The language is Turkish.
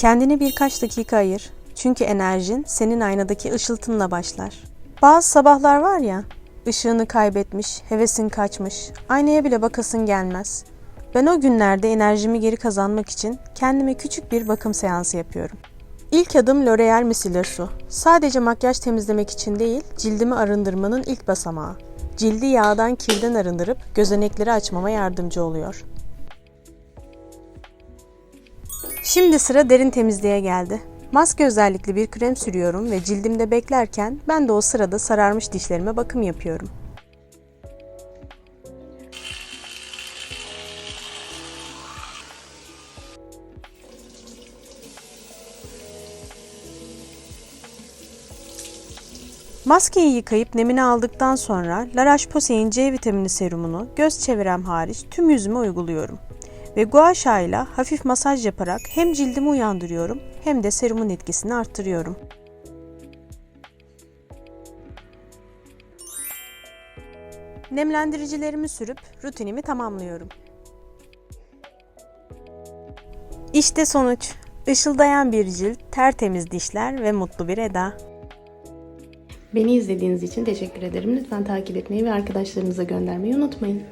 Kendine birkaç dakika ayır. Çünkü enerjin senin aynadaki ışıltınla başlar. Bazı sabahlar var ya, ışığını kaybetmiş, hevesin kaçmış, aynaya bile bakasın gelmez. Ben o günlerde enerjimi geri kazanmak için kendime küçük bir bakım seansı yapıyorum. İlk adım L'Oreal Micellar Su. Sadece makyaj temizlemek için değil, cildimi arındırmanın ilk basamağı. Cildi yağdan kirden arındırıp gözenekleri açmama yardımcı oluyor. Şimdi sıra derin temizliğe geldi. Maske özellikli bir krem sürüyorum ve cildimde beklerken ben de o sırada sararmış dişlerime bakım yapıyorum. Maskeyi yıkayıp nemini aldıktan sonra La Roche-Posay'in C vitamini serumunu göz çevrem hariç tüm yüzüme uyguluyorum. Ve gua sha ile hafif masaj yaparak hem cildimi uyandırıyorum hem de serumun etkisini arttırıyorum. Nemlendiricilerimi sürüp rutinimi tamamlıyorum. İşte sonuç. Işıldayan bir cilt, tertemiz dişler ve mutlu bir eda. Beni izlediğiniz için teşekkür ederim. Lütfen takip etmeyi ve arkadaşlarınıza göndermeyi unutmayın.